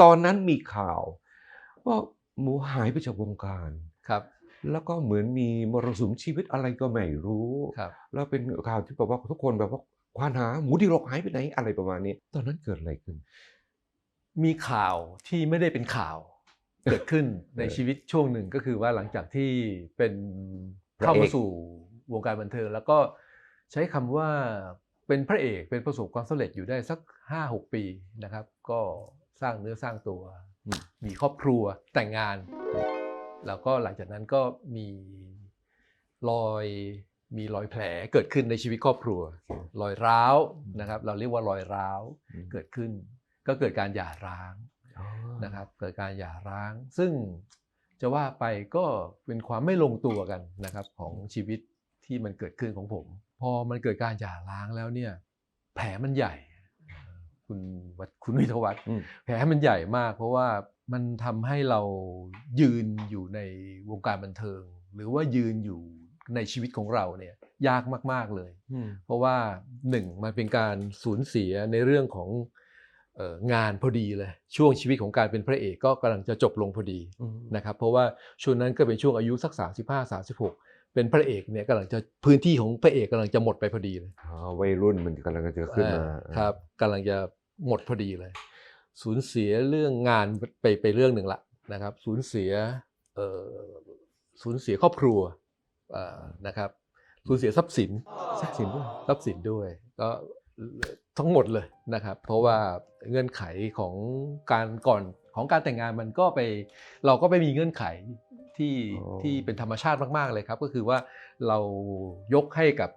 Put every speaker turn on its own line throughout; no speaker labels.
ตอนนั้นมีข่าวว่าหมูหายไปจากวงการ
ครับ
แล้วก็เหมือนมีมรสุมชีวิตอะไรก็ไม่รู้
ครับ
แล้วเป็นข่าวที่แบบว่าทุกคนแบบว่าควานหาหมูดีรกหายไปไหนอะไรประมาณนี้ ตอนนั้นเกิดอะไรขึ้น
มีข่าวที่ไม่ได้เป็นข่าวเกิดขึ้นใน
เออ
ชีวิตช่วงหนึ่งก็คือว่าหลังจากที่เป็น
พระเอก
เข้ามาสู่วงการบันเทิงแล้วก็ใช้คำว่าเป็นพระเอกเป็นประสบความสำเร็จอยู่ได้สักห้าหกปีนะครับ ก็ สร้างเนื้อสร้างตัว
อืม
มีครอบครัวแต่งงาน แล้วก็หลังจากนั้นก็มีรอยมีรอยแผลเกิดขึ้นในชีวิตครอบครัว รอยร้าวนะครับ เราเรียกว่ารอยร้าวเกิดขึ้น ก็เกิดการหย่าร้าง
อ๋อ
นะครับ เกิดการหย่าร้าง ซึ่งจะว่าไปก็เป็นความไม่ลงตัวกันนะครับของชีวิตที่มันเกิดขึ้นของผม พอมันเกิดการหย่าร้างแล้วเนี่ยแผลมันใหญ่ คุณวัดคุณวิทยวัฒน์
อืม
แผลมันใหญ่มาก เพราะว่ามันทำให้เรายืนอยู่ในวงการบันเทิง หรือว่ายืนอยู่ในชีวิตของเราเนี่ยยากมาก ๆเลย
อืม
เพราะว่าหนึ่งมันเป็นการสูญเสียในเรื่องของเอ่องานพอดีเลย ช่วงชีวิตของการเป็นพระเอกก็กำลังจะจบลงพอดี
อืม
นะครับเพราะว่าช่วงนั้นก็เป็นช่วงอายุสัก 35 36 เป็นพระเอกเนี่ยกำลังจะพื้นที่ของพระเอกกำลังจะหมดไปพอดีเลย
อ๋อวัยรุ่นมันกำลังจะขึ้นมา
อ่าครับกำลังจะหมดพอดีเลย สูญเสียเรื่องงานไปไปเรื่องหนึ่งละนะครับ สูญเสียเอ่อสูญเสียครอบครัวอ่านะครับ สูญเสียทรัพย์สิน
ทรัพย์สินด้วย
ทรัพย์สินด้วยก็ทั้งหมดเลยนะครับ เพราะว่าเงื่อนไขของการก่อนของการแต่งงานมันก็ไปเราก็ไปมีเงื่อนไข ที่
อ๋อ
ที่เป็นธรรมชาติมาก ๆ เลยครับ ก็คือว่าเรายกให้กับ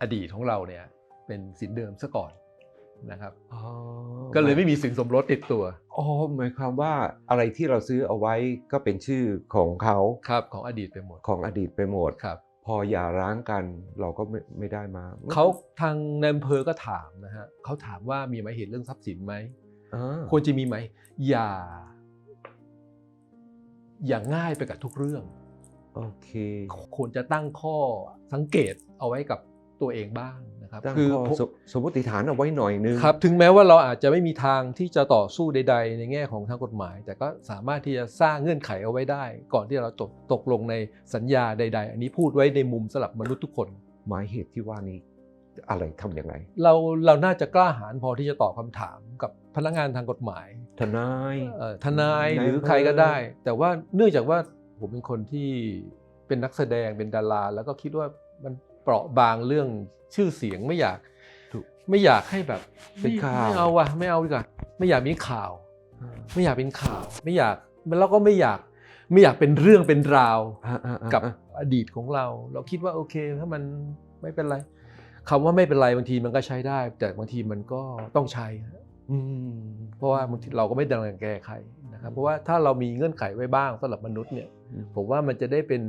อดีตของเราเนี่ยเป็นสินเดิมซะก่อนนะครับ
อ๋อ
ก็เลยไม่มีสินสมรสติดตัว
อ๋อหมายความว่าอะไรที่เราซื้อเอาไว้ก็เป็นชื่อของเขา
ครับของอดีตไปหมด
ของอดีตไปหมด
ครับ
พออย่าร้างกันเราก็ไม่ไม่ได้มา
เขาทางในอำเภอก็ถามนะฮะเขาถามว่ามีหมายเหตุเรื่องทรัพย์สินไหม
อ่า
ควรจะมีไหมอย่า อย่างง่ายไปกับทุกเรื่อง
โอเค
ควรจะตั้งข้อสังเกตเอาไว้กับตัวเองบ้างนะครับ
ตั้ง
คือ
ข้อ
ผม
สมสมมติฐานเอาไว้หน่อยนึง
ครับ ถึงแม้ว่าเราอาจจะไม่มีทางที่จะต่อสู้ใด ๆ ในแง่ของทางกฎหมาย แต่ก็สามารถที่จะสร้างเงื่อนไขเอาไว้ได้ ก่อนที่เราตกตกลงในสัญญาใด ๆ อันนี้พูดไว้ในมุมสลับมนุษย์ทุกคน
หมายเหตุที่ว่านี้ อะไรทำยังไง
เราเราน่าจะกล้าหาญพอที่จะตอบคำถามกับพนักงานทางกฎหมาย
ทนาย
เอ่อทนาย
นาย
หรือ
อำเภอ
ใครก็ได้ แต่ว่าเนื่องจากว่าผมเป็นคนที่เป็นนักแสดงเป็นดารา แล้วก็คิดว่ามันเปราะบางเรื่องชื่อเสียงไม่อยาก
ถูก
ไม่อยากให้แบบ
เป็นข่าว
ไม่เอาว่ะไม่เอาดีกว่าไม่อยากมีข่าว ไม่อยากเป็นข่าว ไม่อยากแล้วก็ไม่อยากไม่อยากเป็นเรื่องเป็นราว
อ่าอ่าอ่า
กับ
อ่า
อดีตของเรา เราคิดว่าโอเคถ้ามันไม่เป็นไร คำว่าไม่เป็นไรบางทีมันก็ใช้ได้ แต่บางทีมันก็ต้องใช้
อืม
เพราะว่าบางทีเราก็ไม่ดังแกใครนะครับเพราะว่าถ้าเรามีเงื่อนไขไว้บ้างสำหรับมนุษย์เนี่ยผมว่ามันจะได้เป็น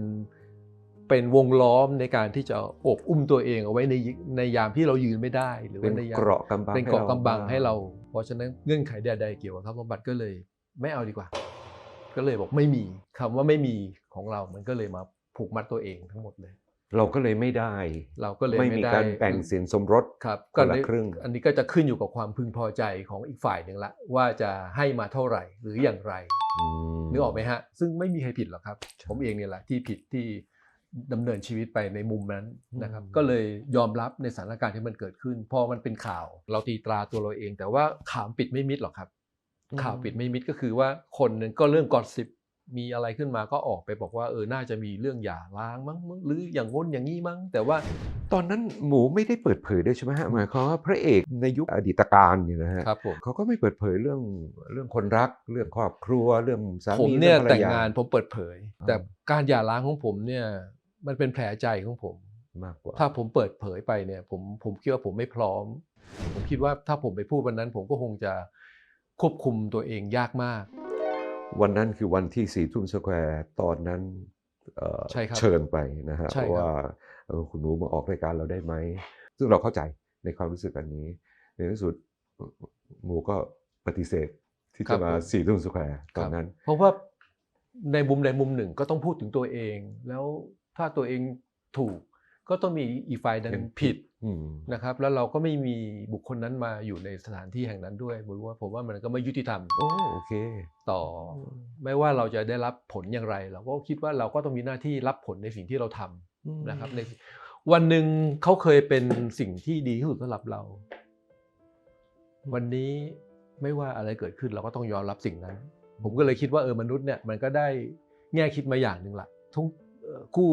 เป็นวงล้อมในการที่จะโอบอุ้มตัวเองเอาไว้ในในยามที่เรายืนไม่ได้ หรือ
เป็น
ว่าในยาม
เกราะกำบัง
เป็นเกราะกำบังให้เรา
บ้
เพราะฉะนั้นเงื่อนไขใดๆเกี่ยวกับทรัพย์สมบัติก็เลยไม่เอาดีกว่า ก็เลยบอกไม่มีคำว่าไม่มีของเรา มันก็เลยมาผูกมัดตัวเองทั้งหมดเลย
เราก็เลยไม่ได้
เราก็เลย
ไม่
ไม่
มี
ได้
การแบ่งสินสมรส
ครับ
คนละ
ได้
ครึ่ง
อันนี้ก็จะขึ้นอยู่กับความพึงพอใจของอีกฝ่ายหนึ่งละ ว่าจะให้มาเท่าไหร่หรืออย่างไร
ม
นึกออกไหมฮะ ซึ่งไม่มีใครผิดหรอกครับ ผมเองเนี่ยแหละที่ผิดที่ดำเนินชีวิตไปในมุมนั้นนะครับ ก็เลยยอมรับในสถานการณ์ที่มันเกิดขึ้น พอมันเป็นข่าว เราตีตราตัวเราเอง แต่ว่าข่าวปิดไม่มิดหรอกครับ ข่าวปิดไม่มิดก็คือว่าคนหนึงก็เรื่องกอสิบ มีอะไรขึ้นมาก็ออกไปบอกว่าเออน่าจะมีเรื่องหย่าร้างมั้งหรืออย่างง้นอย่างนี้มั้ง แต่ว่า
ตอนนั้นหมูไม่ได้เปิดเผยด้วยใช่ไหมฮะหมายความว่าพระเอกในยุคอดีตการเนี่ยนะฮะ
ครับผม
เขาก็ไม่เปิดเผยเรื่องเรื่องคนรัก เรื่องครอบครัวเรื่องสา
ผม
มี
เนี่ย
รื่องภรร
แต่งงานผมเปิดเผย
อ่า
แต่การหย่าร้างของผมเนี่ยมันเป็นแผลใจของผม
มากกว่า
ถ้าผมเปิดเผยไปเนี่ยผมผมคิดว่าผมไม่พร้อม ผมคิดว่าถ้าผมไปพูดวันนั้น ผมก็คงจะควบคุมตัวเองยากมาก
วันนั้นคือวันที่สี่ทุ่มสแควร์ตอนนั้นเอ่อ
ใช่ครับ
เชิญไปนะฮะ
ใช่ครับ
ว่าเออคุณหนูมาออกรายการเราได้ไหม ซึ่งเราเข้าใจในความรู้สึกอันนี้ ในที่สุดหมูก็ปฏิเสธที่จะมาสี่ทุ่มสแควร์ตอนนั้น
เพราะว่าในมุมใดมุมหนึ่งก็ต้องพูดถึงตัวเอง แล้วถ้าตัวเองถูก ก็ต้องมีอีกฝ่ายหนึง
เป็น
ผิด
อืม
นะครับ แล้วเราก็ไม่มีบุคคลนั้นมาอยู่ในสถานที่แห่งนั้นด้วยผมว่าผมว่ามันก็ไม่ยุติธรรม
โอ้โอเค
ต่ออไม่ว่าเราจะได้รับผลอย่างไร เราก็คิดว่าเราก็ต้องมีหน้าที่รับผลในสิ่งที่เราทำนะครับในวันหนึ่งเขาเคยเป็นสิ่งที่ดีที่สุดสำหรับเรา วันนี้ไม่ว่าอะไรเกิดขึ้นเราก็ต้องยอมรับสิ่งนั้น ผมก็เลยคิดว่าเออมนุษย์เนี่ยมันก็ได้แง่คิดมาอย่างหนึ่งละทุกเอ่อ คู่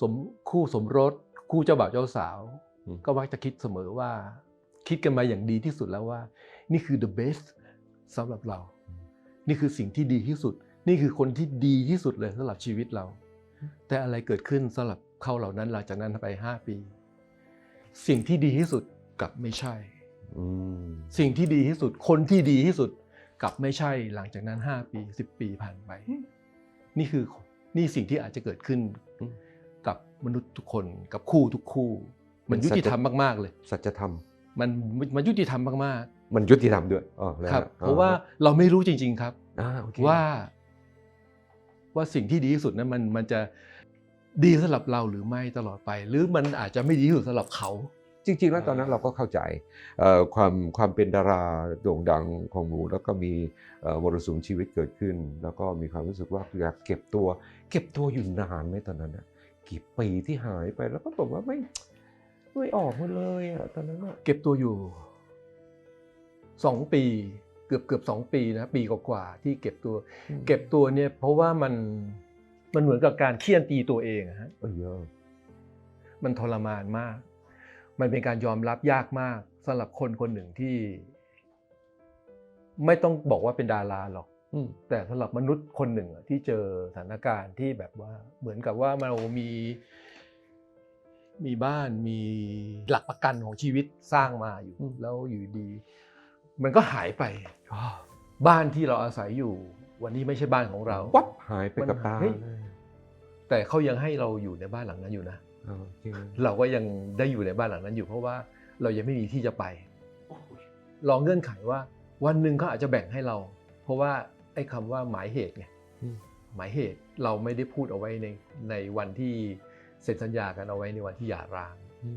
สมคู่สมรส คู่เจ้าบ่าวเจ้าสาว
อืม
ก็มักจะคิดเสมอว่า คิดกันมาอย่างดีที่สุดแล้วว่า นี่คือ the best สำหรับเรา นี่คือสิ่งที่ดีที่สุด นี่คือคนที่ดีที่สุดเลยสำหรับชีวิตเรา แต่อะไรเกิดขึ้นสำหรับเขาเหล่านั้นหลังจากนั้นไป 5 ปี สิ่งที่ดีที่สุดกลับไม่ใช่
อืม
สิ่งที่ดีที่สุด คนที่ดีที่สุดกลับไม่ใช่หลังจากนั้น 5 ปี 10 ปีผ่านไป นี่คือ นี่สิ่งที่อาจจะเกิดขึ้น
อืม
กับมนุษย์ทุกคนกับคู่ทุกคู่ มันยุติธรรมมากๆเลย
สัจธรรม
มันมันยุติธรรมมาก
มันยุติธรรมด้วยอ๋อแล้ว
ๆครับ
ฮ
เพราะว่าเราไม่รู้จริง ๆครับ
อ่าโอเค
ว่าว่าสิ่งที่ดีที่สุดนั้นมันมันจะดีสำหรับเราหรือไม่ตลอดไป หรือมันอาจจะไม่ดีที่สุดสำหรับเขา
จริง ๆ แล้วตอนนั้นเราก็เข้าใจเอ่อความความเป็นดาราโด่งดังของหนูแล้วก็มีเอ่อมรสุมชีวิตเกิดขึ้น แล้วก็มีความรู้สึกว่าอยากเก็บตัว เก็บตัวอยู่นานไหมตอนนั้นอะกี่ปีที่หายไปแล้วก็บอกว่าไม่ไม่ออกมาเลยอะตอนนั้นอะ
เก็บตัวอยู่สองปีเกือบเกือบสองปีนะปีกว่าๆที่เก็บตัว เก็บตัวเนี่ยเพราะว่ามันมันเหมือนกับการเคี่ยนตีตัวเองอะฮะ
เออเยอะ
มันทรมานมาก มันเป็นการยอมรับยากมากสำหรับคนคนหนึ่งที่ ไม่ต้องบอกว่าเป็นดาราหรอก
อืม
แต่สำหรับมนุษย์คนหนึ่งอะที่เจอสถานการณ์ที่แบบว่าเหมือนกับว่าเรามี มีบ้านมีหลักประกันของชีวิตสร้างมาอยู่
อืม
แล้วอยู่ดี มันก็หายไปบ้านที่เราอาศัยอยู่ วันนี้ไม่ใช่บ้านของเรา
วับหายไปกับตา
เฮ้ย
เลย
แต่เขายังให้เราอยู่ในบ้านหลังนั้นอยู่นะ
อ่าโอ เค
เราก็ยังได้อยู่ในบ้านหลังนั้นอยู่เพราะว่าเรายังไม่มีที่จะไปลองเงื่อนไขว่าวันหนึ่งเขาอาจจะแบ่งให้เรา เพราะว่าไอ้คำว่าหมายเหตุไง
อืม
หมายเหตุเราไม่ได้พูดเอาไว้ในในวันที่เซ็นสัญญากันเอาไว้ในวันที่หย่าร้าง
อื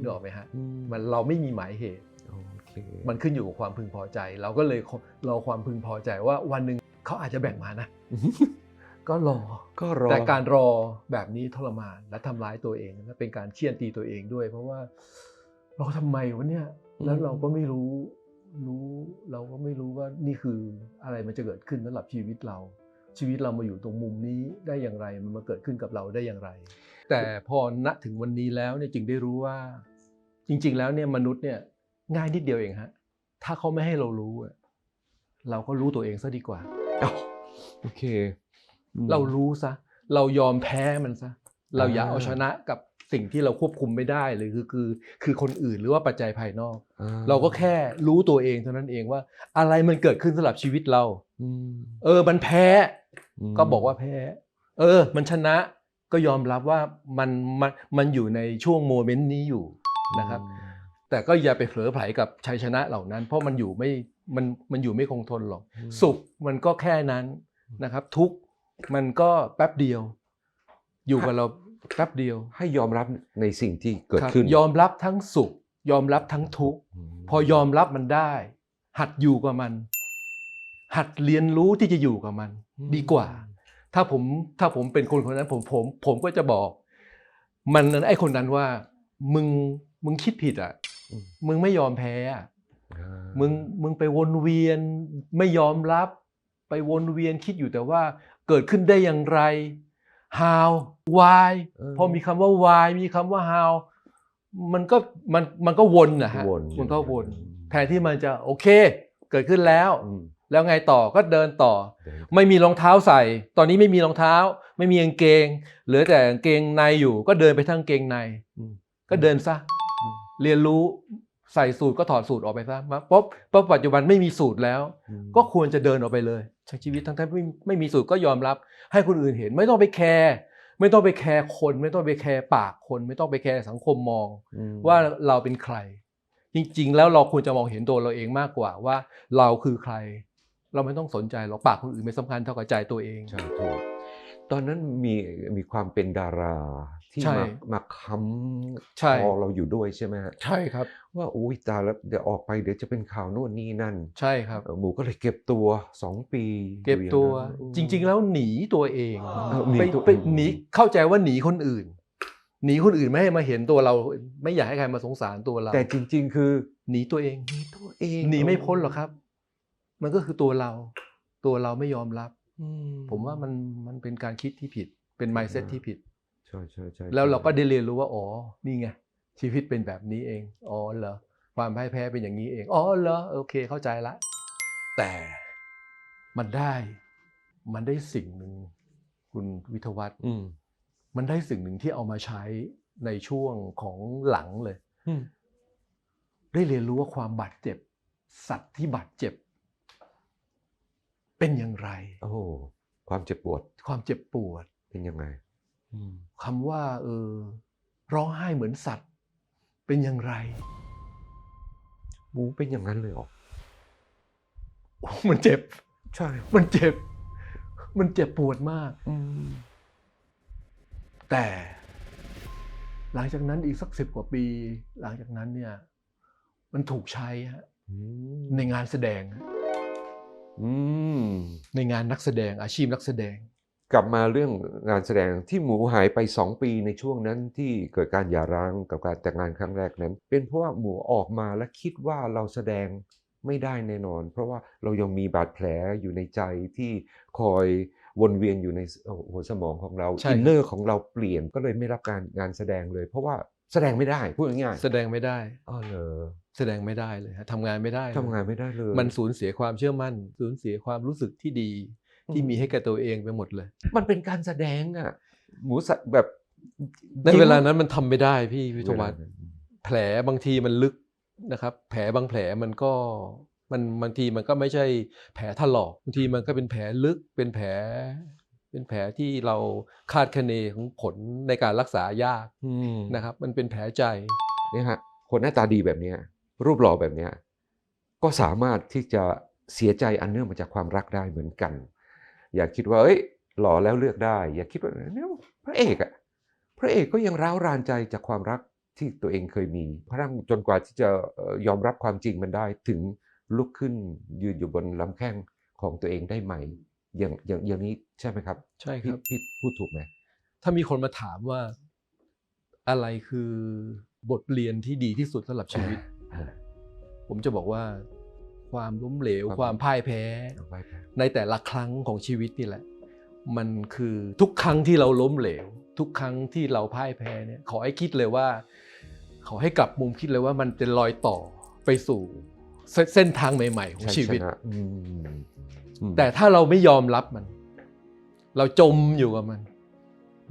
นึกออกไหมฮะ
อื
มันเราไม่มีหมายเหตุ
โอเค
มันขึ้นอยู่กับความพึงพอใจ เราก็เลยรอความพึงพอใจว่าวันหนึ่งเขาอาจจะแบ่งมานะ ก็รอ
ก็รอ
แต่การรอแบบนี้ทรมานและทำร้ายตัวเองและเป็นการเคี่ยนตีตัวเองด้วย เพราะว่าเราทำไมวะเนี่ยแล้วเราก็ไม่รู้รู้เราก็ไม่รู้ว่านี่คืออะไรมันจะเกิดขึ้นสำหรับชีวิตเรา ชีวิตเรามาอยู่ตรงมุมนี้ได้อย่างไรมันมาเกิดขึ้นกับเราได้อย่างไร แต่พอณถึงวันนี้แล้วเนี่ยจึงได้รู้ว่า จริง ๆ แล้วเนี่ยมนุษย์เนี่ยง่ายนิดเดียวเองฮะถ้าเขาไม่ให้เรารู้อะเราก็รู้ตัวเองซะดีกว่า
อ้าวโอเคอืม
เรารู้ซะ เรายอมแพ้มันซะ เราอย่า
อ่า
เอาชนะกับสิ่งที่เราควบคุมไม่ได้หรือคือคือคือคนอื่นหรือว่าปัจจัยภายนอก
อ่
เราก็แค่รู้ตัวเองเท่านั้นเองว่า อะไรมันเกิดขึ้นสำหรับชีวิตเรา
อืม
เออมันแพ้
ม
ก็บอกว่าแพ้ เออ มันชนะก็ยอมรับว่ามันมันมันอยู่ในช่วงโมเมนต์นี้อยู่นะครับ แต่ก็อย่าไปเผลอไผลกับชัยชนะเหล่านั้น เพราะมันอยู่ไม่มันมันอยู่ไม่คงทนหรอก
อืม
สุขมันก็แค่นั้นนะครับ ทุกข์ มันก็แป๊บเดียว อยู่กับเราแป๊บเดียว
ให้ยอมรับในสิ่งที่เกิด
ครับ
ขึ้น
ยอมรับทั้งสุข ยอมรับทั้งทุกข์
ม
พอยอมรับมันได้ หัดอยู่กับมัน หัดเรียนรู้ที่จะอยู่กับมัน ดีกว่า ถ้าผมถ้าผมเป็นคนคนนั้นผมผม ผมก็จะบอก มันไอ้คนนั้นว่า มึงมึงคิดผิดอะ
อืม
มึงไม่ยอมแพ้อะ
อ่า
มึงมึงไปวนเวียนไม่ยอมรับ ไปวนเวียนคิดอยู่แต่ว่า เกิดขึ้นได้อย่างไร how why
เพ
อมีคำว่า why มีคำว่า how มันก็มันมันก็วนนะฮะ
วน
มันก็วน
อืม
แทนที่มันจะโอเค เกิดขึ้นแล้ว
อืม
แล้วไงต่อก็เดินต่อ
เดี๋ยว
ไม่มีรองเท้าใส่ ตอนนี้ไม่มีรองเท้า ไม่มีกางเกง เหลือแต่กางเกงในอยู่ ก็เดินไปทั้งกางเกงใน
อืม
ก็เดินซะ
อืม
เรียนรู้ใส่สูตรก็ถอดสูตรออกไปซะมาปุ๊บปุ๊บปัจจุบันไม่มีสูตรแล้ว
อืม
ก็ควรจะเดินออกไปเลย ใช้ชีวิตทั้งที่ไม่ไม่มีสูตรก็ยอมรับ ให้คนอื่นเห็น ไม่ต้องไปแคร์ไม่ต้องไปแคร์คน ไม่ต้องไปแคร์ปากคน ไม่ต้องไปแคร์สังคมมอง
อืม
ว่าเราเป็นใคร จริง ๆ แล้วเราควรจะมองเห็นตัวเราเองมากกว่าว่าเราคือใคร เราไม่ต้องสนใจหรอกปากคนอื่นไม่สำคัญเท่ากับใจตัวเอง
ใช่ถูกตอนนั้นมีมีความเป็นดารา ที่
ใช่
มามาค้
ใช่ำ
คอเราอยู่ด้วยใช่ไหมฮะ
ใช่ครับ
ว่าอุ้ยตายแล้วเดี๋ยวออกไปเดี๋ยวจะเป็นข่าวโน่นนี่นั่น
ใช่ครับ
เอ่อหมูก็เลยเก็บตัวสองปี
เก็บ
อยู่อย่าง
ตัว
นั้น
จริง ๆ แล้วหนีตัวเอง
เออหนี
ไป
ตัว
ไป
เอง
หนีเข้าใจว่าหนีคนอื่นหนีคนอื่นไม่ให้มาเห็นตัวเราไม่อยากให้ใครมาสงสารตัวเรา
แต่จริง ๆ คือ
หนีตัวเอง
หนีตัวเอง
หนีไม่พ้นหรอกครับ มันก็คือตัวเรา ตัวเราไม่ยอมรับ
อื
ผมว่ามันมันเป็นการคิดที่ผิดเป็น mindset ที่ผิด
ใช่ใช่ใช่
แล้วเราก็ได้เรียนรู้ว่าอ๋อนี่ไงชีวิตเป็นแบบนี้เองอ๋อเหรอความพ่ายแพ้เป็นอย่างนี้เองอ๋อเหรอโอเคเข้าใจละ แต่มันได้มันได้สิ่งหนึ่งคุณวิทยวัฒน์
อืม
มันได้สิ่งหนึ่งที่เอามาใช้ในช่วงของหลังเลย
อืม
ได้เรียนรู้ว่าความบาดเจ็บ สัตว์ที่บาดเจ็บ เป็นอย่างไร
โอ้โหความเจ็บปวด
ความเจ็บปวด
เป็นยังไงอืม
คำว่า เออ ร้องไห้เหมือนสัตว์ เป็นอย่างไร
หมูเป็นอย่างนั้นเลยเหรอ
โอ้มันเจ็บ
ใช่
มันเจ็บ มันเจ็บปวดมาก
อืม
แต่ หลังจากนั้นอีกสักสิบกว่าปี หลังจากนั้นเนี่ย มันถูกใช้ฮะ
อืม
ในงานแสดงฮะ
อืม
ในงานนักแสดงอาชีพนักแสดง
กลับมาเรื่องงานแสดงที่หมูหายไปสองปีในช่วงนั้นที่เกิดการหย่าร้างกับการแต่งงานครั้งแรกนั้น เป็นเพราะว่าหมูออกมาและคิดว่าเราแสดงไม่ได้แน่นอน เพราะว่าเรายังมีบาดแผลอยู่ในใจที่คอยวนเวียนอยู่ในหัวสมองของเรา
ใช่
อินเนอร์ของเราเปลี่ยนก็เลยไม่รับการงานแสดงเลย เพราะว่าแสดงไม่ได้พูดง่ายๆ
แสดงไม่ได้
อ๋อเหรอ
แสดงไม่ได้เลยฮะทำงานไม่ได้เลย
ทำงานไม่ได้เลย
มันสูญเสียความเชื่อมั่น สูญเสียความรู้สึกที่ดี ที่มีให้แก่ตัวเองไปหมดเลย
มันเป็นการแสดงอะหมูสัตว์แบบ
ในเวลานั้นมันทำไม่ได้พี่วิทยวัฒน์
เวลานั้น
แผลบางทีมันลึกนะครับ แผลบางแผลมันก็มันบางทีมันก็ไม่ใช่แผลถลอกบางทีมันก็เป็นแผลลึกเป็นแผล เป็นแผลที่เราคาดคะเนของผลในการรักษายาก
อืม
นะครับ มันเป็นแผลใจ
เนี่ยฮะคนหน้าตาดีแบบเนี้ยรูปหล่อแบบเนี้ยก็สามารถที่จะเสียใจอันเนื่องมาจากความรักได้เหมือนกัน อย่าคิดว่าเอ้ยหล่อแล้วเลือกได้ อย่าคิดว่าเนี่ยพระเอกอะพระเอกก็ยังร้าวรานใจจากความรักที่ตัวเองเคยมีพรั่งจนกว่าที่จะเอ่อยอมรับความจริงมันได้ถึงลุกขึ้นยืนอยู่บนลำแข้งของตัวเองได้ใหม่ อย่างอย่างอย่างนี้ใช่ไหมครับ
ใช่ค
พี่
รับ
พี่พูดถูกไหม
ถ้ามีคนมาถามว่าอะไรคือบทเรียนที่ดีที่สุดสำหรับชีวิต
อ่า
ผมจะบอกว่า ความล้มเหลว
ความ
ความพ่ายแพ้
เอาไว้ครับ
ในแต่ละครั้งของชีวิตนี่แหละ มันคือทุกครั้งที่เราล้มเหลว ทุกครั้งที่เราพ่ายแพ้เนี่ยขอให้คิดเลยว่า ขอให้กลับมุมคิดเลยว่ามันเป็นรอยต่อไปสู่เส้นเส้นทางใหม่ ๆ ของ
ชัย
ชีวิต
ชนะอืมอืม
แต่ถ้าเราไม่ยอมรับมัน เราจมอยู่กับมัน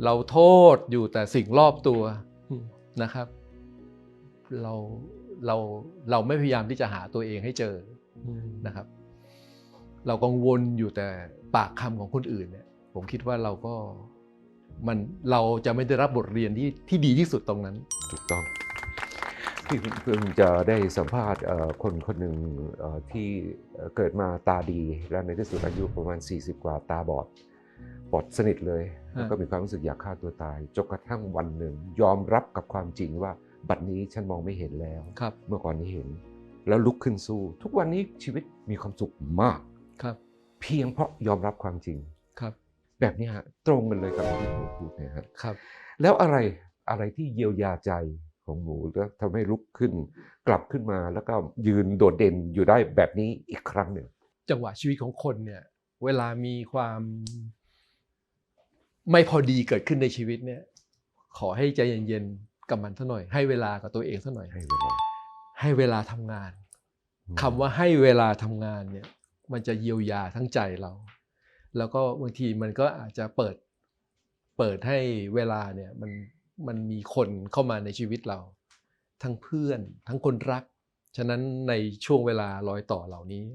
เราโทษอยู่แต่สิ่งรอบตัว
อืม
นะครับ เราเราเราไม่พยายามที่จะหาตัวเองให้เจอ
อืม
นะครับ เรากังวลอยู่แต่ปากคำของคนอื่นเนี่ย ผมคิดว่าเราก็มันเราจะไม่ได้รับบทเรียนที่ที่ดีที่สุดตรงนั้น
ถูกต้องพี่เพิ่งจะได้สัมภาษณ์เอ่อคนคนหนึ่งเอ่อที่เอ่อเกิดมาตาดี แล้วในที่สุดอายุประมาณ 40 กว่าตาบอดบอดสนิทเลยแล้วก็มีความรู้สึกอยากฆ่าตัวตายจนกระทั่งวันหนึ่ง ยอมรับกับความจริงว่าบัดนี้ฉันมองไม่เห็นแล้ว
ครับ
เมื่อก่อนนี้เห็น แล้วลุกขึ้นสู้ ทุกวันนี้ชีวิตมีความสุขมาก
ครับ
เพียงเพราะยอมรับความจริง
ครับ
แบบนี้ฮะตรงกันเลยกับที่ผมพูดเนยฮะ
ครับ
แล้วอะไรอะไรที่เยียวยาใจของหมูแล้วทำให้ลุกขึ้น กลับขึ้นมาแล้วก็ยืนโดดเด่นอยู่ได้แบบนี้อีกครั้งหนึ่ง
จังหวะชีวิตของคนเนี่ยเวลามีความไม่พอดีเกิดขึ้นในชีวิตเนี่ย ขอให้ใจเย็นๆกับมันซะหน่อย ให้เวลากับตัวเองซะหน่อย
ให้เวลา
ให้เวลาทำงานคำว่าให้เวลาทำงานเนี่ยมันจะเยียวยาทั้งใจเรา แล้วก็บางทีมันก็อาจจะเปิดเปิดให้เวลาเนี่ยมันมันมีคนเข้ามาในชีวิตเรา ทั้งเพื่อนทั้งคนรัก ฉะนั้นในช่วงเวลารอยต่อเหล่านี้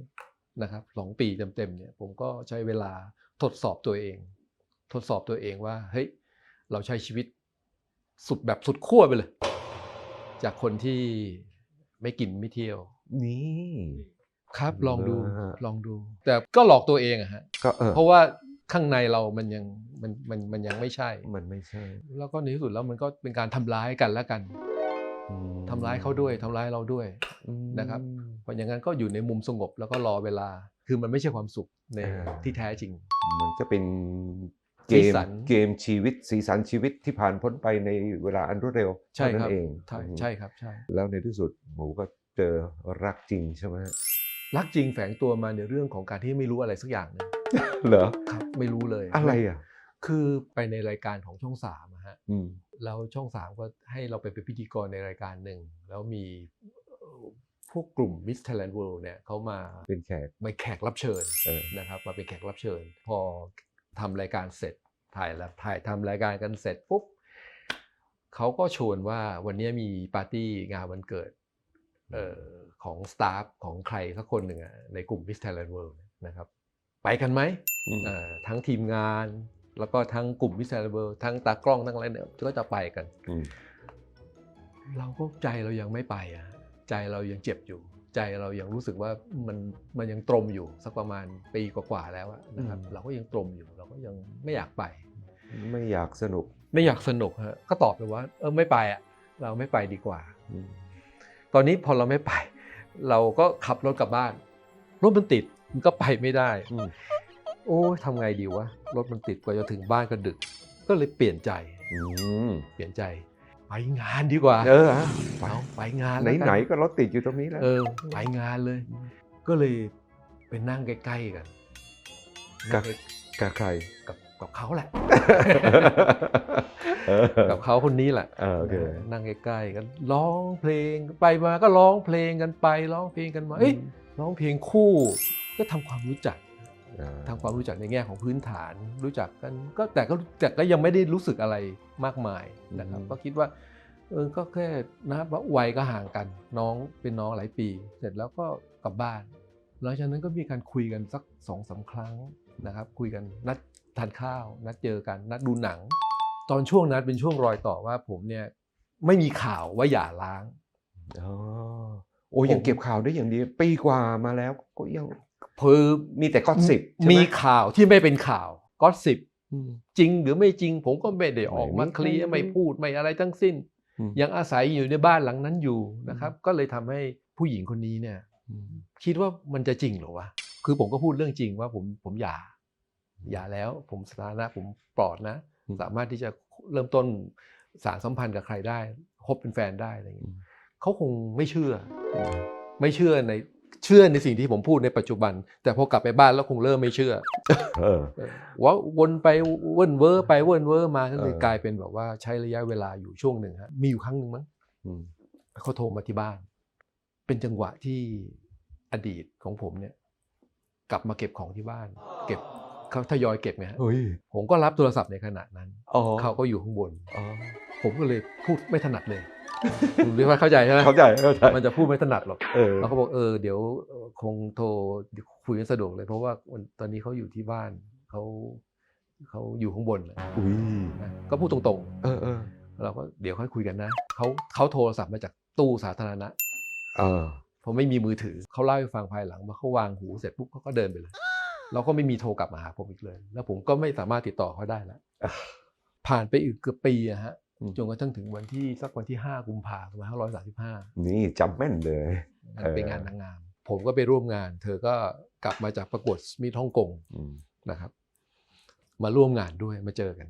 นะครับสองปีเต็มๆเนี่ยผมก็ใช้เวลาทดสอบตัวเอง ทดสอบตัวเองว่าเฮ้ยเราใช้ชีวิตสุดแบบสุดขั้วไปเลย จากคนที่ ไม่กินไม่เที่ยว
นี่
ครับลองดู
อ่า
ลองดู แต่ก็หลอกตัวเองอะฮะ
ก็เออ
เพราะว่าข้างในเรามันยังมันมันมันยังไม่ใช่
มันไม่ใช่
แล้วก็ในที่สุดแล้วมันก็เป็นการทำร้ายกันแล้วกัน
อืม
ทำร้ายเขาด้วยทำร้ายเราด้วย
อืม
นะครับ เพราะอย่างนั้นก็อยู่ในมุมสงบแล้วก็รอเวลา คือมันไม่ใช่ความสุขใน
อ่า
ที่แท้จริง
มันก็เป็น เก
สี
ม
สัน
เกมชีวิตสีสันชีวิตที่ผ่านพ้นไปในเวลาอันรวดเร็ว
ใช่
เท่า
ค
นั้
รับ
นเอง
ใช่
อืม
ใช่ครับใช่
แล้วในที่สุดหมูก็เจอรักจริงใช่ไหม
รักจริงแฝงตัวมาในเรื่องของการที่ไม่รู้อะไรสักอย่างหนึง
เหรอ
ครับไม่รู้เลย
อะไรอะ
คือไปในรายการของช่องสามอะฮะ
อืม
แล้วช่องสามก็ให้เราไปเป็นพิธีกรในรายการหนึ่งแล้วมีเอ่อพวกกลุ่ม Miss Thailand World เนี่ยเขามา
เป็นแขก
มาแขกรับเชิญ
เออ
นะครับมาเป็นแขกรับเชิญ พอ ทำรายการเสร็จถ่ายแล้วถ่ายทำรายการกันเสร็จปุ๊บเขาก็ชวนว่าวันนี้มีปาร์ตี้งานวันเกิดเอ่อของสตาฟของใครสักคนหนึ่งอะในกลุ่ม Miss Thailand World นะครับ ไปกันไหม
อืม
เอ่อทั้งทีมงาน แล้วก็ทั้งกลุ่มวิส a เบอร์ทั้งตากล้องทั้งอะไรเนี่ยก็จะไปกัน
อืม
เราก็ใจเรายังไม่ไปอะใจเรายังเจ็บอยู่ ใจเรายังรู้สึกว่ามันมันยังตรมอยู่สักประมาณปีกว่าๆแล้วอะนะครับเราก็ยังตรมอยู่เราก็ยังไม่อยากไป
ไม่อยากสนุก
ไม่อยากสนุกฮะก็ตอบไปว่า เออไม่ไปอะเราไม่ไปดีกว่า
อืม
ตอนนี้พอเราไม่ไป เราก็ขับรถกลับบ้านรถมันติดมันก็ไปไม่ได้
อืม
โอ้ยทำไงดีวะรถมันติดกว่าจะถึงบ้านก็ดึก ก็เลยเปลี่ยนใจ
อืม
เปลี่ยนใจ ไปงานดีกว่า
เออฮะไป
เอาไปงาน
ไหน
แล้วกั
ไหนๆก็รถติดอยู่ตรงนี้แล้ว
เออไปงานเลย ก็เลยไปนั่งใกล้ๆกัน
กับ
นั่ง
กับใคร
กับกับเขาแหละ
เออ
กับเขาคนนี้แหละ
เออโอเค
นั่งใกล้ๆกันร้องเพลงไปมาก็ร้องเพลงกันไป ร้องเพลงกันมาเอ้ยร้องเพลงคู่ ก็ทำความรู้จัก
อ่า
ทำความรู้จักในแง่ของพื้นฐานรู้จักกันก็แต่ก็แต่ก็ยังไม่ได้รู้สึกอะไรมากมายนะครับก็คิดว่าเออก็แค่นะว่าวัยก็ห่างกันน้องเป็นน้องหลายปี เสร็จแล้วก็กลับบ้านหลังจากนั้นก็มีการคุยกันสักสองสามครั้งนะครับ คุยกันนัดทานข้าว นัดเจอกัน นัดดูหนัง ตอนช่วงนั้นเป็นช่วงรอยต่อว่าผมเนี่ยไม่มีข่าวว่าหย่าร้าง
อ๋อโอ้ยังเก็บข่าวได้อย่างดี ปีกว่ามาแล้วก็ยัง
คือ
มีแต่ก็สิบ
มีข่าวที่ไม่เป็นข่าวก็สิบ
อืม
จริงหรือไม่จริง ผมก็ไม่ได้ออก
ไม่
มา
มี
เคลียร์
ไม่
ไม่
มี
พูดไม่อะไรทั้งสิ้น
อืม
ยังอาศัยอยู่ในบ้านหลังนั้นอยู่นะครับ ก็เลยทำให้ผู้หญิงคนนี้เนี่ย
อืม
คิดว่ามันจะจริงเหรอวะคือผมก็พูดเรื่องจริงว่าผมผมหย่าหย่าแล้วผมสถานะผมปลอดนะ สามารถที่จะเริ่มต้นสารสัมพันธ์กับใครได้คบเป็นแฟนได้อะไรอย่าง
อื
เงี้ย
ม
เขาคงไม่เชื่อ
อืม
ไม่เชื่อใน เชื่อในสิ่งที่ผมพูดในปัจจุบัน แต่พอกลับไปบ้านแล้วคงเริ่มไม่เชื่อ
เออ
เออว่าวนไปเว่นเวอร์ไปเว่นเวอร์มาก็เลย
เออ
กลายเป็นแบบว่าใช้ระยะเวลาอยู่ช่วงหนึ่งฮะมีอยู่ครั้งหนึ่งมั้ง
อืม
เขาโทรมาที่บ้าน เป็นจังหวะที่อดีตของผมเนี่ย กลับมาเก็บของที่บ้าน เก็บเขาทยอยเก็บไงฮะ
เฮ้ย
ผมก็รับโทรศัพท์ในขณะนั้น
อ๋อ
เขาก็อยู่ข้างบน
อ๋อ
ผมก็เลยพูดไม่ถนัดเลย คุณเรียกว่าเข้าใจใช่ไหม
เข้าใจเข้าใจ
มันจะพูดไม่ถนัดหรอก
เออ
แล้วเขาบอกเออเดี๋ยวเอ่อคงโทรคุยกันสะดวกเลย เพราะว่าวันตอนนี้เขาอยู่ที่บ้านเขาเขาอยู่ข้างบนน่ะ
อุ้ย
นะก็พูดตรง
เออเออ
ๆเราก็เดี๋ยวค่อยคุยกันนะเขาเขาโทรศัพท์มาจากตู้สาธารณะ
เออ
เพราะไม่มีมือถือเขาเล่าให้ฟังภายหลังว่าเขาวางหูเสร็จปุ๊บเขาก็เดินไปเลยเราก็ไม่มีโทรกลับมาหาผมอีกเลย แล้วผมก็ไม่สามารถติดต่อเขาได้แล้ว
อะ
ผ่านไปอีกเกือบปีอะฮะ
อืม
จนกระทั่งถึงวันที่สักวันที่ 5 กุมภาพันธ์2535
นี่จำแม่นเลย
งานเป็นงานนางงาม ผมก็ไปร่วมงาน เธอก็กลับมาจากประกวดมิทฮ่องกง
อืม
นะครับ มาร่วมงานด้วยมาเจอกัน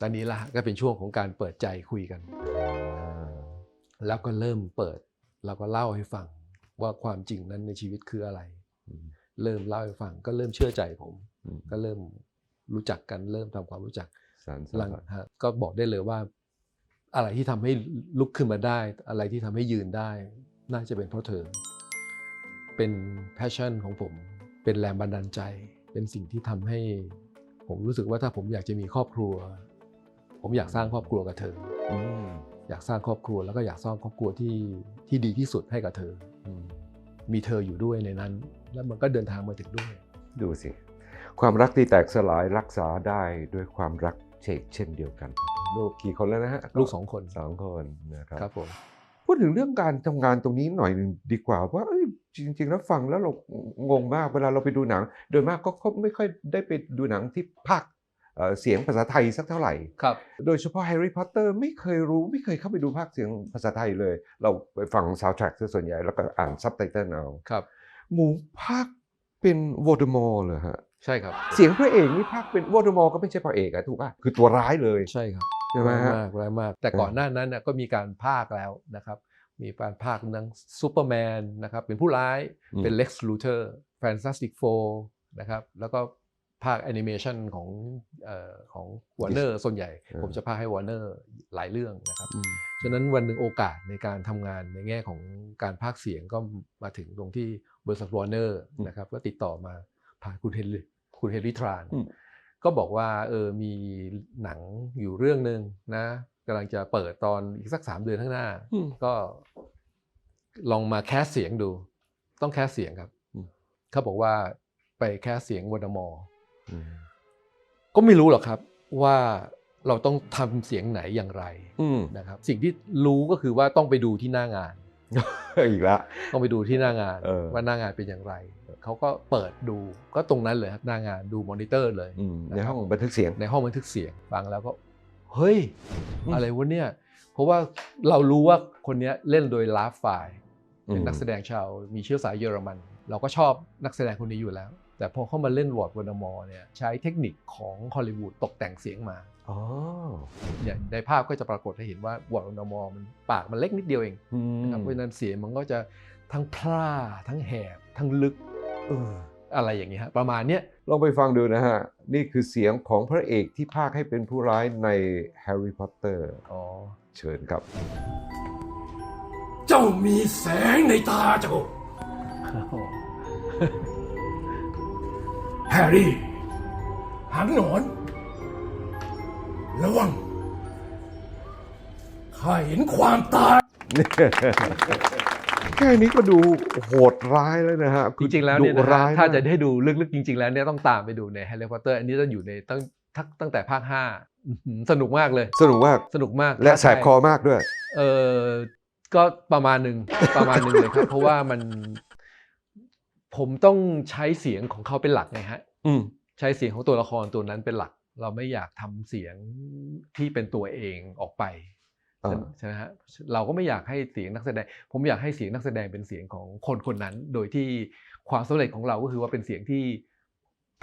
ตอนนี้ละก็เป็นช่วงของการเปิดใจคุยกัน แล้วก็เริ่มเปิดเราก็เล่าให้ฟังว่าความจริงนั้นในชีวิตคืออะไร
อืม
เริ่มเล่าให้ฟังก็เริ่มเชื่อใจผม
อืม
ก็เริ่มรู้จักกันเริ่มทำความรู้จัก
สารสัม
หลัง
พันธ์
ฮะก็บอกได้เลยว่า อะไรที่ทำให้ลุกขึ้นมาได้ อะไรที่ทำให้ยืนได้ น่าจะเป็นเพราะเธอ เป็นแพชชั่นของผม เป็นแรงบันดาลใจ เป็นสิ่งที่ทำให้ ผมรู้สึกว่าถ้าผมอยากจะมีครอบครัว ผมอยากสร้างครอบครัวกับเธอ
อืม
อยากสร้างครอบครัวแล้วก็อยากสร้างครอบครัวที่ที่ดีที่สุดให้กับเธอ
อืม
มีเธออยู่ด้วยในนั้น แล้วมันก็เดินทางมาถึงด้วย
ดูสิ ความรักที่แตกสลายรักษาได้ด้วยความรักเชกเช่นเดียวกัน ลูกกี่คนแล้วนะฮะ
ลูกสองคน
สองคนนะครับ
ครับผม
พูดถึงเรื่องการทำงานตรงนี้หน่อยหนึ่งดีกว่าว่าเอ้ยจริง ๆ แล้วฟังแล้วเรางงมากเวลาเราไปดูหนัง โดยมากก็ก็ไม่ค่อยได้ไปดูหนังที่ภาคเอ่อเสียงภาษาไทยสักเท่าไหร่
ครับ
โดยเฉพาะแฮร์รี่พอตเตอร์ไม่เคยรู้ไม่เคยเข้าไปดูภาคเสียงภาษาไทยเลย เราไปฟังซาวด์แทร็กส่วนใหญ่แล้วก็อ่านซับไตเติลเอา
ครับ
หมูภาคเป็นวอร์ดมอร์เหรอฮะ
ใช่ครับ
เสียงพระเอกนี่ภาคเป็นวอร์ดมอร์ก็ไม่ใช่พระเอกอะถูกป่ะคือตัวร้ายเลย
ใช่ครับ
ใช่ไหม
แรง
ฮะ
มากแรงมากแต่
เออ
ก่อนหน้านั้นน่ะก็มีการพากย์แล้วนะครับ มีการพากย์หนังซูเปอร์แมนนะครับเป็นผู้ร้ายเป็นเล็กซ์ลูเทอร์แฟนตาสติกโฟนะครับแล้วก็ภาคแอนิเมชันของเอ่อของวอร์เนอร์ส่วนใหญ่ ผมจะพากย์ให้วอร์เนอร์หลายเรื่องนะครับ
อืม
ฉะนั้นวันหนึ่งโอกาสในการทำงานในแง่ของการพากย์เสียงก็มาถึงตรงที่บริษัทวอร์เนอร์นะครับก็ติดต่อมาผ่านคุณเฮนรี่คุณเฮนรี่ทราน
อืม
ก็บอกว่าเออมีหนังอยู่เรื่องหนึ่งนะกำลังจะเปิดตอนอีกสักสามเดือนข้างหน้า
อืม
ก็ลองมาแคสเสียงดู ต้องแคสเสียงครับ
อืม
เขาบอกว่าไปแคสเสียงวอร์มอ
อืม
ก็ไม่รู้หรอกครับว่าเราต้องทำเสียงไหนอย่างไร
อืม
นะครับ สิ่งที่รู้ก็คือว่าต้องไปดูที่หน้างาน
อีกละ
ต้องไปดูที่หน้างาน
เออ
ว่าหน้างานเป็นอย่างไร เขาก็เปิดดูก็ตรงนั้นเลยครับหน้างานดูมอนิเตอร์เลย
อืมในห้องบันทึกเสียง
ในห้องบันทึกเสียงฟังแล้วก็เฮ้ย
อืม
อะไรวะเนี่ยเพราะว่าเรารู้ว่าคนเนี้ยเล่นโดยลาฟไฟเป็นนักแสดงชาวมีเชื้อสายเยอรมัน เราก็ชอบนักแสดงคนนี้อยู่แล้ว แต่พอเข้ามาเล่นวอร์ดวอร์มอเนี่ยใช้เทคนิคของฮอลลีวูดตกแต่งเสียงมา
อ๋อ
เนี่ยในภาพก็จะปรากฏให้เห็นว่าวอร์ดวอร์มอมันปากมันเล็กนิดเดียวเอง
อืม
นะครับเพราะฉะนั้นเสียงมันก็จะทั้งพร่าทั้งแหบทั้งลึก
เออ
อะไรอย่างเงี้ยฮะประมาณเนี้ย
ลองไปฟังดูนะฮะ นี่คือเสียงของพระเอกที่พากย์ให้เป็นผู้ร้ายในแฮร์รี่พอตเตอร์
อ๋อ
เชิญครับ
เจ้ามีแสงในตาเจ้าแฮร์รี่หางหนอน ระวังข้าเห็นความตาย
แค่นี้ก็ดูโหดร้ายแล้วนะฮะ
จริงๆแล้วเนี่ย
ดุ
นะ
ร้า
ฮะ
ย
ถ้าจะ
มก
ได้ดูลึกๆจริง ๆ แล้วเนี่ยต้องตามไปดูใน Harry Potter อันนี้จะอยู่ในตั้งตั้งตั้งแต่ภาคห้าอื้อหือสนุกมากเลย
สนุกมาก
สนุกมาก
และแสบ
ท้าทาย
คอมากด้วย
เออก็ประมาณหนึ่งประมาณหนึ่งเลยครับ เพราะว่ามัน ผมต้องใช้เสียงของเขาเป็นหลักไงฮะ
อืม
ใช้เสียงของตัวละครตัวนั้นเป็นหลัก เราไม่อยากทำเสียงที่เป็นตัวเองออกไป
อ่า
ใช่ไหมฮะเราก็ไม่อยากให้เสียงนักแสดง ผมอยากให้เสียงนักแสดงเป็นเสียงของคนคนนั้น โดยที่ความสำเร็จของเราก็คือว่าเป็นเสียงที่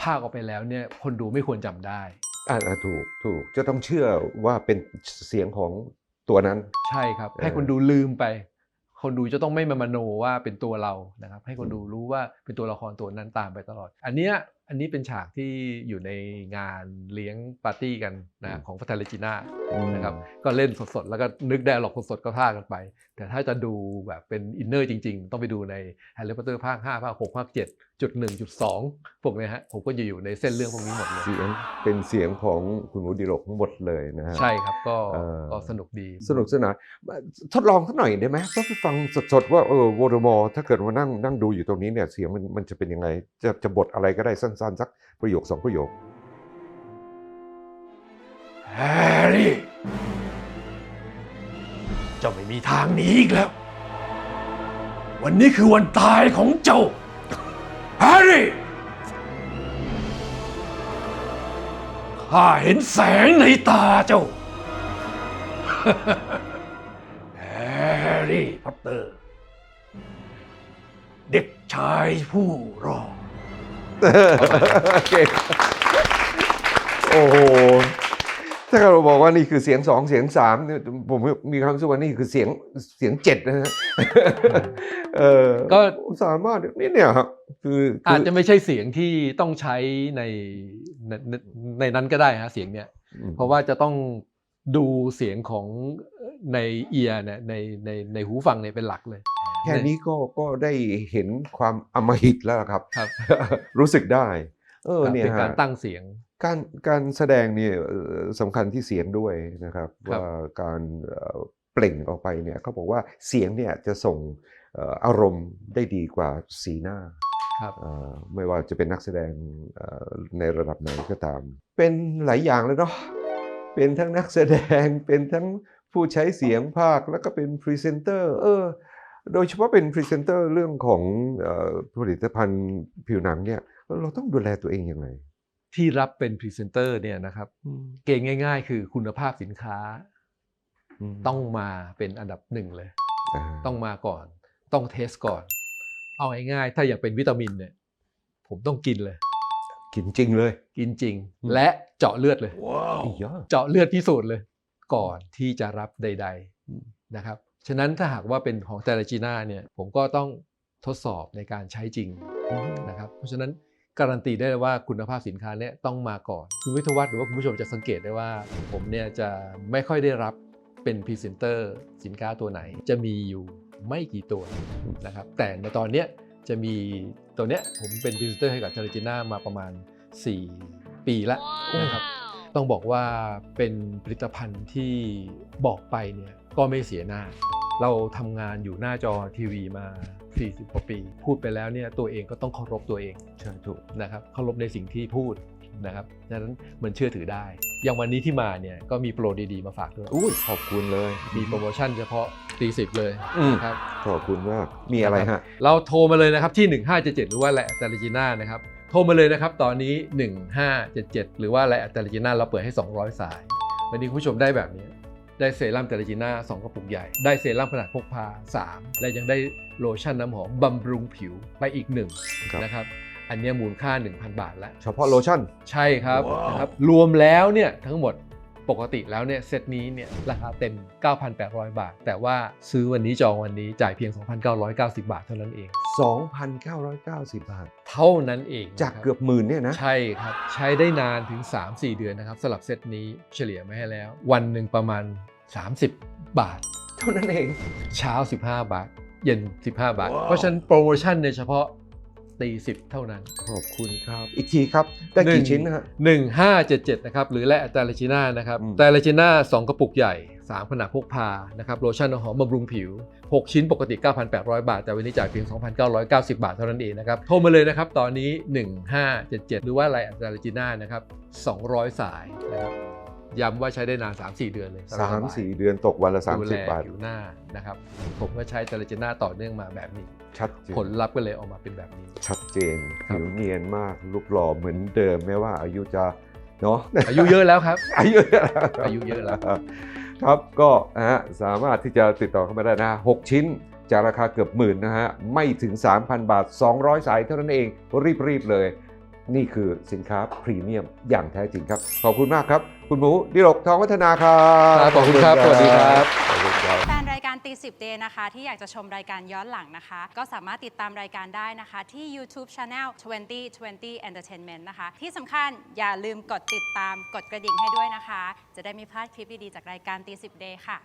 ภาคออกไปแล้วเนี่ยคนดูไม่ควรจำได้
อ่าถูกถูกจะต้องเชื่อว่าเป็นเสียงของตัวนั้น
ใช่ครับ
เออ
ให้คนดูลืมไป คนดูจะต้องไม่มามโนว่าเป็นตัวเรานะครับ ให้คนดูรู้ว่าเป็นตัวละครตัวนั้นตามไปตลอด อันเนี้ย อันนี้เป็นฉากที่อยู่ในงานเลี้ยงปาร์ตี้กันนะของพัทเลจิน่านะครับก็เล่นสดๆ แล้วก็นึกได้หรอกสดๆ ก็พากันไป แต่ถ้าจะดูแบบเป็นอินเนอร์จริงๆ ต้องไปดูใน Harry Potter ภาค5ภาค6ภาค7จุด1จุด2พวกเนี้ยฮะผมก็จะอยู่ในเส้นเรื่องพวกนี้หมดเลย
เสียงเป็นเสียงของคุณหมูดิโลกทั้งหมดเลยนะฮะ
ใช่ครับก็
เออ
ก็สนุกดี
สนุกสนานทดลองสักหน่อยได้ไหมต้องไปฟังสดๆว่าเออวอร์มอถ้าเกิดมานั่งนั่งดูอยู่ตรงนี้เนี่ยเสียงมันมันจะเป็นยังไงจะจะบทอะไรก็ได้สั้นๆสักประโยคสองประโยค
แฮร์รี่เจ้าไม่มีทางหนีอีกแล้ว วันนี้คือวันตายของเจ้าแฮร์รี่ข้าเห็นแสงในตาเจ้าแฮร์รี่พอตเตอร์ เด็กชายผู้รอด
โอเคโอ้โห ถ้าเราบอกว่านี่คือเสียงสองเสียงสามเนี่ยผมมีความรู้สึกว่านี่คือเสียงเสียงเจ็ดนะฮะเออ
ก็
สามารถนี่เนี่ยครับคือคื
อาจจะไม่ใช่เสียงที่ต้องใช้ในในในในนั้นก็ได้ฮะเสียงเนี้ย
อืม
เพราะว่าจะต้องดูเสียงของในเอียร์เนี่ยในในในหูฟังเนี่ยเป็นหลักเลย
แค่นี้ก็ก็ได้เห็นความอำมหิตแล้วล่ะครับ
ครับ
รู้สึกได้ เออ
ครับ
เนี่ย
เป็นการ
ฮะ
ตั้งเสียง
การการแสดงเนี่ยเอ่อสำคัญที่เสียงด้วยนะครับ
ครับ
ว่าการเอ่อเปล่งออกไปเนี่ยเขาบอกว่าเสียงเนี่ยจะส่งเอ่ออารมณ์ได้ดีกว่าสีหน้า
ครับ
เอ่อไม่ว่าจะเป็นนักแสดงเอ่อในระดับไหนก็ตาม เป็นหลายอย่างเลยเนาะเป็นทั้งนักแสดงเป็นทั้งผู้ใช้เสียงภาคแล้วก็เป็นพรีเซนเตอร์เออ โดยเฉพาะเป็นพรีเซนเตอร์เรื่องของเอ่อผลิตภัณฑ์ผิวหนังเนี่ยเราต้องดูแลตัวเองยังไง
ที่รับเป็นพรีเซนเตอร์เนี่ยนะครับ เกณฑ์ง่าย ๆ คือคุณภาพสินค้า
ม
ต้องมาเป็นอันดับหนึ่งเลยาต้องมาก่อน ต้องเทสก่อน เอาง่ายๆถ้าอยากเป็นวิตามินเนี่ย ผมต้องกินเลย
กินจริงเลย
กินจริง
อืม
และเจาะเลือดเลย
ไอ้ยะ
เจาะเลือดพิสูจน์เลย ก่อนที่จะรับใด ๆนะครับ ฉะนั้นถ้าหากว่าเป็นของเตลจีน่าเนี่ยผมก็ต้องทดสอบในการใช้จริงนะครับเพราะฉะนั้นการันตีได้เลยว่าคุณภาพสินค้าเนี่ยต้องมาก่อนคุณวิทยวัฒน์หรือว่าคุณผู้ชมจะสังเกตได้ว่า ผมเนี่ยจะไม่ค่อยได้รับเป็นพรีเซนเตอร์สินค้าตัวไหน จะมีอยู่ไม่กี่ตัวนะครับแต่ในตอนเนี้ยจะมีตัวเนี้ยผมเป็นพรีเซนเตอร์ให้กับเทเลจิน่ามาประมาณ 4 ปีแล้วนะครับต้องบอกว่าเป็นผลิตภัณฑ์ที่บอกไปเนี่ย ก็ไม่เสียหน้า เราทำงานอยู่หน้าจอทีวีมา 40กว่าปี พูดไปแล้วเนี่ยตัวเองก็ต้องเคารพตัวเอง
ใช่ถูก
นะครับเคารพในสิ่งที่พูดนะครับดังนั้นมันเชื่อถือได้ อย่างวันนี้ที่มาเนี่ยก็มีโปรดีๆมาฝากด้วย
อุ้ยขอบคุณเลย
มีโปรโมชั่นเฉพาะตีสิบเลย
อืม
นะครับ
ขอบคุณมาก มีอะไรฮะ
เราโทรมาเลยนะครับที่ 1577 หรือว่าแหละแต่ลจีน่านะครับ โทรมาเลยนะครับ ตอนนี้ 1577 หรือว่าแหละแต่ลจีน่าเราเปิดให้ 200 สาย วันนี้คุณผู้ชมได้แบบนี้ ได้เซรั่มแต่ลจีน่า2กระปุกใหญ่ ได้เซรั่มขนาดพกพา 3 และยังได้โลชั่นน้ำหอมบำรุงผิวไปอีก
ครับ
1นะครับ อันเนี้ยมูลค่า 1,000 บาทแล้ว
เฉพาะโลชั่น
ใช่ครับ
ว้าว
นะครับ รวมแล้วเนี่ยทั้งหมด ปกติแล้วเนี่ยเซตนี้เนี่ยราคาเต็ม 9,800 บาท แต่ว่าซื้อวันนี้จองวันนี้จ่ายเพียง 2,990 บาทเท่านั้นเอง
2,990 บาท
เท่านั้นเอง
จาก
นะครับ
เกือบหมื่นเนี่ยนะ
ใช่ครับ ใช้ได้นานถึง 3-4 เดือนนะครับสำหรับเซตนี้เฉลี่ยมาให้แล้ว วันหนึ่งประมาณ 30 บาท
เท่านั้นเอง
เช้า 15 บาท เย็น 15 บาท
ว้าว
เพราะฉะนั้นโปรโมชั่นในเฉพาะ ตีสิบเท่านั้น
ขอบคุณครับ อีกทีครับ ได้กี่ชิ้นนะฮะ
1577นะครับ หรือและแต่ลาจิน่านะครับ
อืม
แต่ลาจิน่า2กระปุกใหญ่3ขนาดพกพานะครับโลชั่นน้ำหอมบำรุงผิว 6 ชิ้นปกติ 9,800 บาท แต่วันนี้จ่ายเพียง 2,990 บาทเท่านั้นเองนะครับ โทรมาเลยนะครับ ตอนนี้ 1577 หรือว่าไลน์แต่ลาจิน่านะครับ 200 สายนะครับย้ำว่าใช้ได้นาน 3-4 เดือนเลย
สามสี่เดือนตกวันละ
ดูแล
30 บาท
ผิวหน้านะครับ ผมก็ใช้แต่ลาจิน่าต่อเนื่องมาแบบนี้
ชัดเจน
ผลลัพธ์ก็เลยออกมาเป็นแบบนี้
ชัดเจน
ครับ
ผิวเนียนมากลุกหล่อเหมือนเดิมแม้ว่าอายุจะเนาะ
อายุเยอะแล้วครับ
อายุเยอะแล้ว
อายุเยอะแล้ว
ครับก็นะฮะสามารถที่จะติดต่อเข้ามาได้นะฮะ6ชิ้นจากราคาเกือบหมื่นนะฮะไม่ถึง 3,000 บาท 200 สายเท่านั้นเองรีบๆเลย นี่คือสินค้าพรีเมียมอย่างแท้จริงครับ ขอบคุณมากครับ คุณหมูดิรกทองวัฒนาครับ
ครับขอบคุณครับสวัสดีครับ
ขอบคุณครับ
แฟนรายการตีสิบเดนะคะ ที่อยากจะชมรายการย้อนหลังนะคะ ก็สามารถติดตามรายการได้นะคะ ที่ YouTube Channel 2020 Entertainment นะคะ ที่สำคัญอย่าลืมกดติดตามกดกระดิ่งให้ด้วยนะคะ จะได้ไม่พลาดคลิปดีๆจากรายการตีสิบเดค่ะ